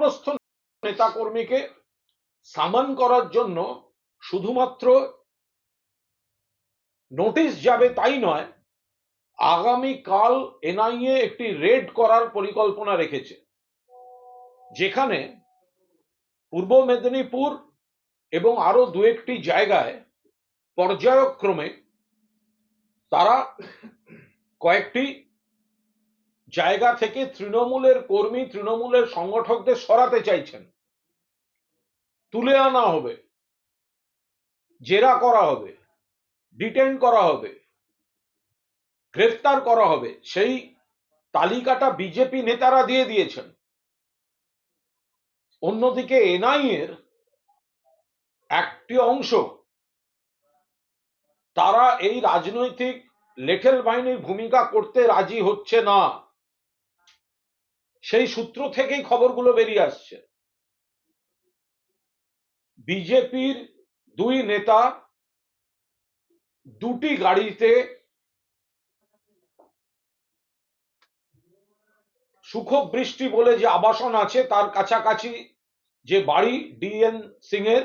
আরাকপ্রস্থ নেতাকর্মীকে সামন করার জন্য শুধুমাত্র নোটিশ যাবে তাই নয় আগামী কাল এনআইএ একটি রেড করার পরিকল্পনা রেখেছে, যেখানে পূর্ব মেদিনীপুর এবং আরও দু একটি জায়গায় পর্যায়ক্রমে তারা কয়েকটি জায়গা থেকে তৃণমূলের কর্মী, তৃণমূলের সংগঠকদের সরাতে চাইছেন। তুলে আনা হবে, জেরা করা হবে ডিটেন করা হবে, গ্রেফতার করা হবে, সেই তালিকাটা বিজেপি নেতারা দিয়ে দিয়েছেন। অন্যদিকে এনআইএর একটি অংশ, তারা এই রাজনৈতিক লেঠেল বাহিনীর ভূমিকা করতে রাজি হচ্ছে না। সেই সূত্র থেকেই খবরগুলো বেরিয়ে আসছে। বিজেপির দুই নেতা দুটি গাড়িতে সুখ বৃষ্টি বলে যে আবাসন আছে, তার কাছাকাছি যে বাড়ি ডিএন সিং এর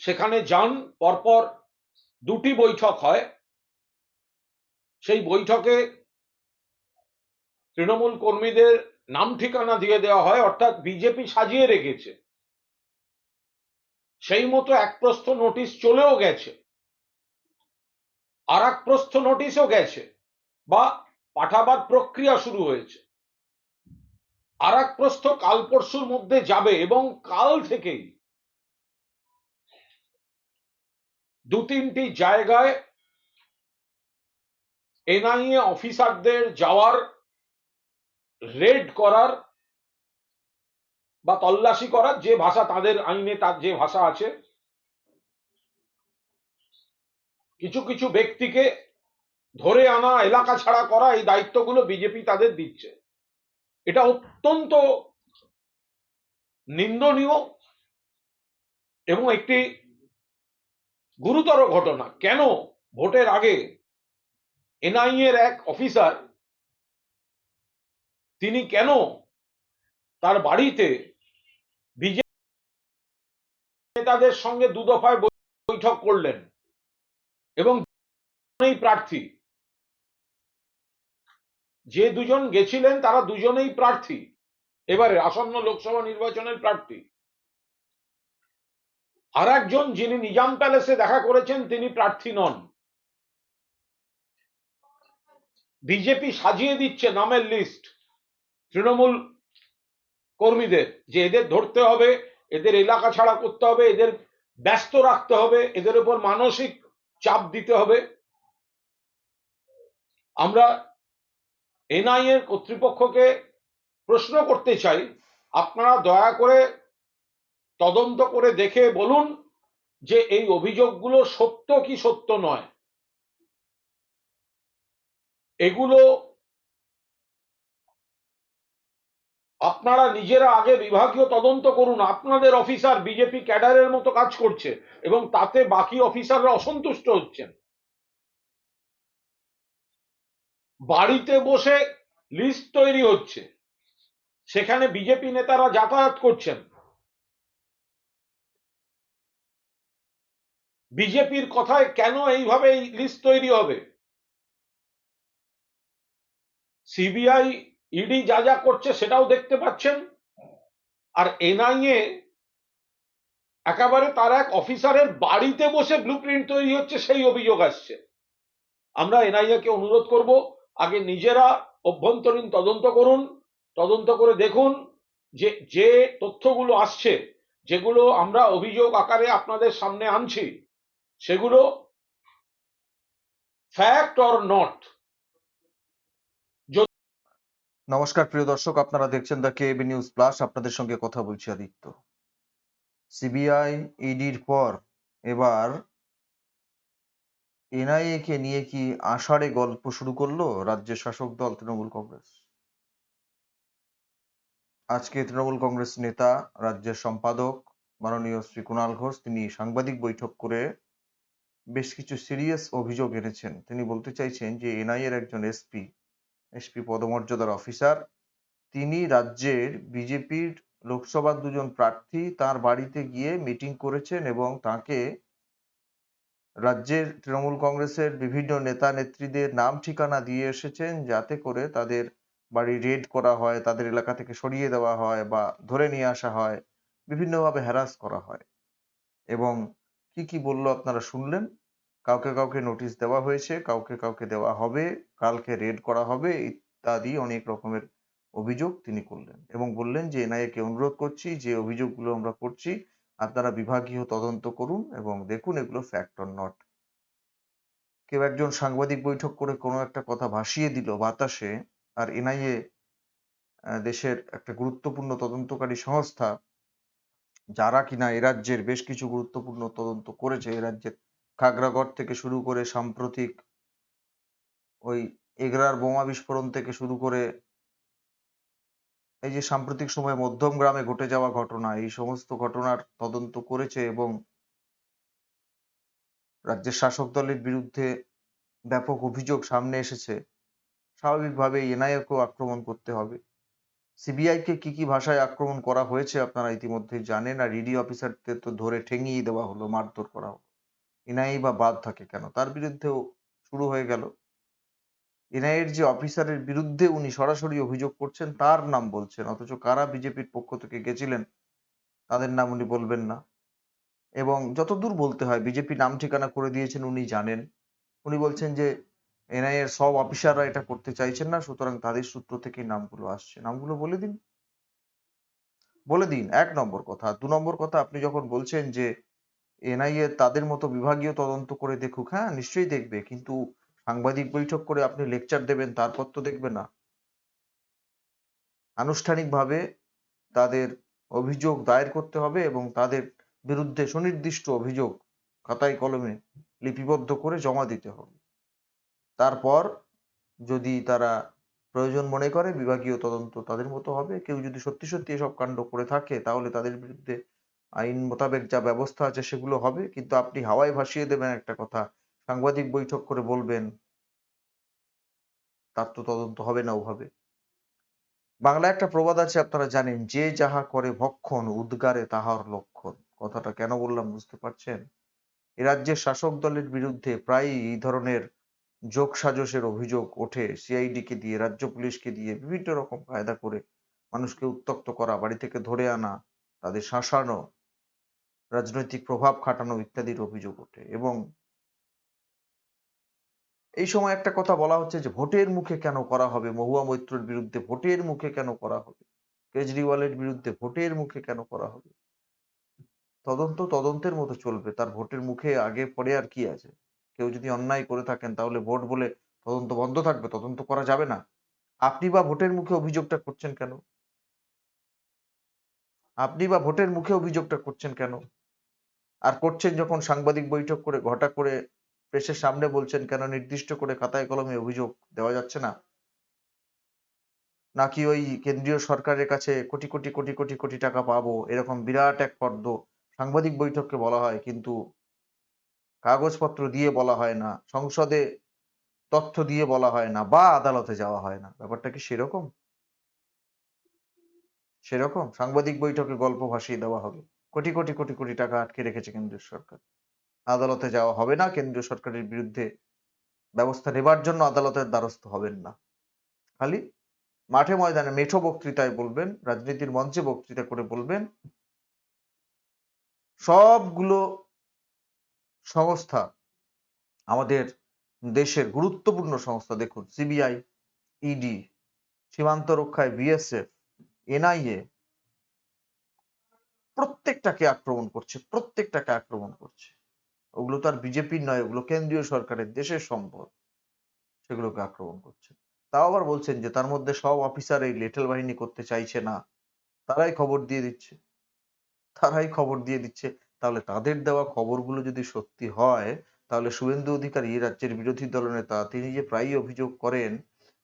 সেখানে যান, পরপর দুটি বৈঠক হয়। সেই বৈঠকে তৃণমূল কর্মীদের নাম ঠিকানা দিয়ে দেওয়া হয়, অর্থাৎ বিজেপি সাজিয়ে রেখেছে। সেই মতো এক প্রস্থ নোটিশ চলেও গেছে। আর এক প্রস্থ নোটিশও গেছে বা পাঠাবার প্রক্রিয়া শুরু হয়েছে। আর এক প্রস্থ কাল পরশুর মধ্যে যাবে এবং কাল থেকেই দু তিনটি জায়গায় এনআইএ অফিসারদের যাওয়ার রেড করার বা তল্লাশি করার যে ভাষা তাদের আইনে তার যে ভাষা আছে, কিছু কিছু ব্যক্তিকে ধরে আনা, এলাকা ছাড়া করা এই দায়িত্বগুলো বিজেপি তাদের দিচ্ছে। এটা অত্যন্ত নিন্দনীয় এবং একটি গুরুতর ঘটনা। কেন? ভোটের আগে এনআইএ এর এক অফিসার তিনি কেন তার বাড়িতে বিজেপি নেতাদের সঙ্গে দু দফায় বৈঠক করলেন এবং প্রার্থী। যে দুজন গেছিলেন তারা দুজনেই প্রার্থী। এবারে আসন্ন লোকসভা নির্বাচনের প্রার্থী। আর একজন যিনি নিজাম প্যালেসে দেখা করেছেন, তিনি প্রার্থী নন। বিজেপি সাজিয়ে দিচ্ছে নামের লিস্ট। তৃণমূল কর্মীদের যে এদের ধরতে হবে, এদের এলাকা ছাড়া করতে হবে, এদের ব্যস্ত রাখতে হবে, এদের উপর মানসিক চাপ দিতে হবে। আমরা এনআইএর কর্তৃপক্ষকে প্রশ্ন করতে চাই, আপনারা দয়া করে তদন্ত করে দেখে বলুন যে এই অভিযোগগুলো সত্য কি সত্য নয়। এগুলো আপনারা নিজেরা আগে বিভাগীয় তদন্ত করুন। আপনাদের অফিসার বিজেপি ক্যাডারের মতো কাজ করছে এবং তাতে বাকি অফিসাররা অসন্তুষ্ট হচ্ছেন। বাড়িতে বসে লিস্ট তৈরি হচ্ছে। সেখানে বিজেপি নেতারা যাতায়াত করছেন। বিজেপির কথায় কেন এইভাবে এই লিস্ট তৈরি হবে? সিবিআই ইডি যা যা করছে সেটাও দেখতে পাচ্ছেন। আর এনআইএ একেবারে তার এক অফিসারের বাড়িতে বসে ব্লু প্রিন্ট তৈরি হচ্ছে, সেই অভিযোগ আসছে। আমরা এনআইএ কে অনুরোধ করব, আগে নিজেরা অভ্যন্তরীণ তদন্ত করুন, তদন্ত করে দেখুন যে যে তথ্যগুলো আসছে, যেগুলো আমরা অভিযোগ আকারে আপনাদের সামনে আনছি, সেগুলো ফ্যাক্ট অর নট নমস্কার, প্রিয় দর্শক। আপনারা দেখছেন দ্য কেবি নিউজ প্লাস আপনাদের সঙ্গে কথা বলছি আদিত্য। সিবিআই ইডির পর এবার এনআইএ কে নিয়ে কি আষাঢ়ে গল্প শুরু করল রাজ্যের শাসক দল তৃণমূল কংগ্রেস? আজকে তৃণমূল কংগ্রেস নেতা, রাজ্যের সম্পাদক মাননীয় শ্রী কুণাল ঘোষ, তিনি সাংবাদিক বৈঠক করে বেশ কিছু সিরিয়াস অভিযোগ এনেছেন। তিনি বলতে চাইছেন যে এনআইএর একজন এসপি এসপি পদমর্যাদার অফিসার। তিনি রাজ্যের বিজেপির লোকসভার দুজন প্রার্থী তার বাড়িতে গিয়ে মিটিং করেছেন এবং তাকে রাজ্যের তৃণমূল কংগ্রেসের বিভিন্ন নেতা নেত্রীদের নাম ঠিকানা দিয়ে এসেছেন যাতে করে তাদের বাড়ি রেড করা হয়, তাদের এলাকা থেকে সরিয়ে দেওয়া হয় বা ধরে নিয়ে আসা হয়, বিভিন্নভাবে হ্যারাস করা হয়। এবং কি কি বলল আপনারা শুনলেন? কাউকে কাউকে নোটিশ দেওয়া হয়েছে, কাউকে কাউকে দেওয়া হবে, কালকে রেড করা হবে, ইত্যাদি অনেক রকমের অভিযোগ তিনি করলেন এবং বললেন যে এনআইএ কে অনুরোধ করছি, যে অভিযোগগুলো আমরা করছি, আপনারা বিভাগীয় তদন্ত করুন এবং দেখুন এগুলো ফ্যাক্ট অর নট কেউ একজন সাংবাদিক বৈঠক করে কোনো একটা কথা ভাসিয়ে দিল বাতাসে, আর এনআইএ দেশের একটা গুরুত্বপূর্ণ তদন্তকারী সংস্থা, যারা কিনা এ রাজ্যের বেশ কিছু গুরুত্বপূর্ণ তদন্ত করেছে, এ খাগড়াগড় থেকে শুরু করে সাম্প্রতিক ওই এগরার বোমা বিস্ফোরণ থেকে শুরু করে এই যে সাম্প্রতিক সময়ে মধ্যম গ্রামে ঘটে যাওয়া ঘটনা, এই সমস্ত ঘটনার তদন্ত করেছে এবং রাজ্যের শাসক দলের বিরুদ্ধে ব্যাপক অভিযোগ সামনে এসেছে। স্বাভাবিকভাবে এনআইএকেও আক্রমণ করতে হবে। সিবিআই কে কি কি ভাষায় আক্রমণ করা হয়েছে আপনারা ইতিমধ্যে জানেন, আর ইডি অফিসারদের তো ধরে ঠেঙিয়ে দেওয়া হলো, মারধর করা হলো। এনআইএ বা বাদ থাকে কেন? তার বিরুদ্ধেও শুরু হয়ে গেল। এনআইএর যে অফিসারের বিরুদ্ধে উনি সরাসরি অভিযোগ করছেন, তার নাম বলছেন। অথচ কারা বিজেপির পক্ষ থেকে গেছিলেন, তাদের নাম উনি বলবেন না। এবং যতদূর বলতে হয়, বিজেপি নাম ঠিকানা করে দিয়েছেন উনি জানেন। উনি বলছেন যে এনআই এর সব অফিসাররা এটা করতে চাইছেন না, সুতরাং তাদের সূত্র থেকে নামগুলো আসছে। নামগুলো বলে দিন। বলে দিন, এক নম্বর কথা। দু নম্বর কথা, আপনি যখন বলছেন যে এনআইএ তাদের মতো বিভাগীয় তদন্ত করে দেখুক হ্যাঁ নিশ্চয়ই দেখবে। কিন্তু সাংবাদিক বৈঠক করে আপনি লেকচার দেবেন, তারপর তো দেখবে না। আনুষ্ঠানিকভাবে তাদের অভিযোগ দায়ের করতে হবে এবং তাদের বিরুদ্ধে সুনির্দিষ্ট অভিযোগ খাতায় কলমে লিপিবদ্ধ করে জমা দিতে হবে। তারপর যদি তারা প্রয়োজন মনে করে, বিভাগীয় তদন্ত তাদের মতো হবে। কেউ যদি সত্যি সত্যি এসব কাণ্ড করে থাকে, তাহলে তাদের বিরুদ্ধে আইন মোতাবেক যা ব্যবস্থা আছে সেগুলো হবে। কিন্তু আপনি হাওয়ায় ভাসিয়ে দেবেন একটা কথা। সাংবাদিক বৈঠক করে বলবেন, তার তো তদন্ত হবে না ওভাবে। বাংলা একটা প্রবাদ আছে, আপনারা জানেন, যে যাহা করে ভক্ষণ, উদ্গারে তাহার লক্ষণ। কথাটা কেন বললাম বুঝতে পারছেন? এ রাজ্যের শাসক দলের বিরুদ্ধে প্রায়ই এই ধরনের যোগ সাজসের অভিযোগ ওঠে। সিআইডি কে দিয়ে, রাজ্য পুলিশকে দিয়ে বিভিন্ন রকম কায়দা করে মানুষকে উত্তক্ত করা, বাড়ি থেকে ধরে আনা, তাদের শাসানো রাজনৈতিক প্রভাব খাটানো ইত্যাদির অভিযোগ ওঠে এবং এই সময় একটা কথা বলা হচ্ছে যে ভোটের মুখে কেন করা হবে? মহুয়া মৈত্রর বিরুদ্ধে ভোটের মুখে কেন করা হবে? কেজরিওয়ালের বিরুদ্ধে ভোটের মুখে কেন করা হবে? তদন্ত তদন্তের মতো চলবে। তার ভোটের মুখে আগে পরে আর কি আছে? কেউ যদি অন্যায় করে থাকেন তাহলে ভোট বলে তদন্ত বন্ধ থাকবে, তদন্ত করা যাবে না। আপনি বা ভোটের মুখে অভিযোগটা করছেন কেন? আপনি বা ভোটের মুখে অভিযোগটা করছেন কেন? আর করছেন যখন সাংবাদিক বৈঠক করে, ঘটা করে প্রেসের সামনে বলছেন, কেন নির্দিষ্ট করে খাতায় কলমে অভিযোগ দেওয়া যাচ্ছে না? নাকি ওই কেন্দ্রীয় সরকারের কাছে কোটি কোটি কোটি কোটি কোটি টাকা পাবো? এরকম বিরাট এক ফর্দ সাংবাদিক বৈঠককে বলা হয়, কিন্তু কাগজপত্র দিয়ে বলা হয় না, সংসদে তথ্য দিয়ে বলা হয় না, বা আদালতে যাওয়া হয় না। ব্যাপারটা কি সেরকম? সেরকম? সাংবাদিক বৈঠকে গল্প ভাসিয়ে দেওয়া হবে। কোটি কোটি কোটি কোটি টাকা আটকে রেখেছে কেন্দ্রীয় সরকার। আদালতে যাওয়া হবে না, কেন্দ্রীয় সরকারের বিরুদ্ধে ব্যবস্থা নেবার জন্য আদালতের দ্বারস্থ হবেন না। খালি মাঠে ময়দানে মেঠো বক্তৃতায় বলবেন, রাজনীতির মঞ্চে বক্তৃতা করে বলবেন, সবগুলো সংস্থা আমাদের দেশের গুরুত্বপূর্ণ সংস্থা, দেখুন, সিবিআই, ইডি, সীমান্ত রক্ষায় বিএসএফ, এনআইএ প্রত্যেকটাকে আক্রমণ করছে, প্রত্যেকটাকে আক্রমণ করছে। ওগুলো তো আর বিজেপির নয়, ওগুলো কেন্দ্রীয় সরকারের দেশের সম্পদ। সেগুলোকে আক্রমণ করছে। তাও আবার বলছেন যে তার মধ্যে সব অফিসার এই লেটেল বাহিনী করতে চাইছে না। তারাই খবর দিয়ে দিচ্ছে। তারাই খবর দিয়ে দিচ্ছে। তাহলে তাদের দেওয়া খবরগুলো যদি সত্যি হয়, তাহলে শুভেন্দু অধিকারী রাজ্যের বিরোধী দলনেতা তিনি যে প্রায়ই অভিযোগ করেন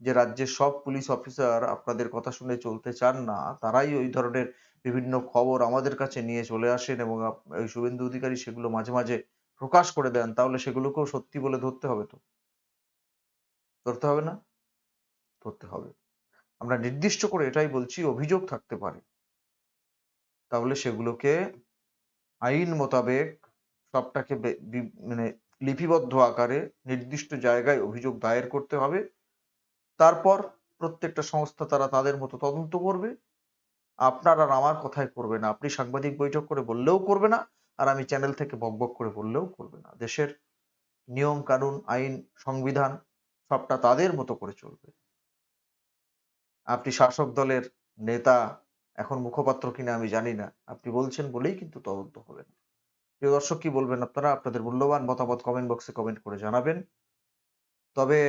যে রাজ্যের সব পুলিশ অফিসার আপনাদের কথা শুনে চলতে চান না, তারাই ওই ধরনের বিভিন্ন খবর আমাদের কাছে নিয়ে চলে আসেন এবং ওই শুভেন্দু অধিকারী সেগুলো মাঝে মাঝে প্রকাশ করে দেন, তাহলে সেগুলোকেও সত্যি বলে ধরতে হবে তো? ধরতে হবে না? ধরতে হবে। আমরা নির্দিষ্ট করে এটাই বলছি, অভিযোগ থাকতে পারে। তাহলে সেগুলোকে আইন মোতাবেক সবটাকে মানে লিপিবদ্ধ আকারে নির্দিষ্ট জায়গায় অভিযোগ দায়ের করতে হবে। তারপর প্রত্যেকটা সংস্থা তারা তাদের মতো তদন্ত করবে। আপনার আর আমার কথায় করবে না। আপনি সাংবাদিক বৈঠক করে বললেও করবে না আর আমি চ্যানেল থেকে বকবক করে বললেও করবে না। দেশের নিয়ম, কানুন, আইন, সংবিধান সবটা তাদের মতো করে চলবে। আপনি শাসক দলের নেতা, এখন মুখপাত্র কিনা আমি জানি না। আপনি বলছেন বলেই কিন্তু তদন্ত হবে না। প্রিয় দর্শক, কি বলবেন আপনারা? আপনাদের মূল্যবান মতামত কমেন্ট বক্সে কমেন্ট করে জানাবেন। তবে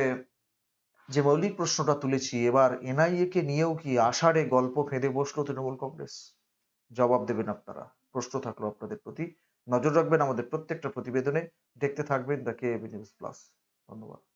যে মৌলিক প্রশ্নটা তুলেছি, এবার এনআইএ কে নিয়েও কি আষাঢ়ে গল্প ফেঁদে বসল তৃণমূল কংগ্রেস? জবাব দেবেন আপনারা। প্রশ্ন থাকল আপনাদের প্রতি। নজর রাখবেন আমাদের প্রত্যেকটা প্রতিবেদনে। দেখতে থাকবেন দ্য কে নিউজ প্লাস। ধন্যবাদ।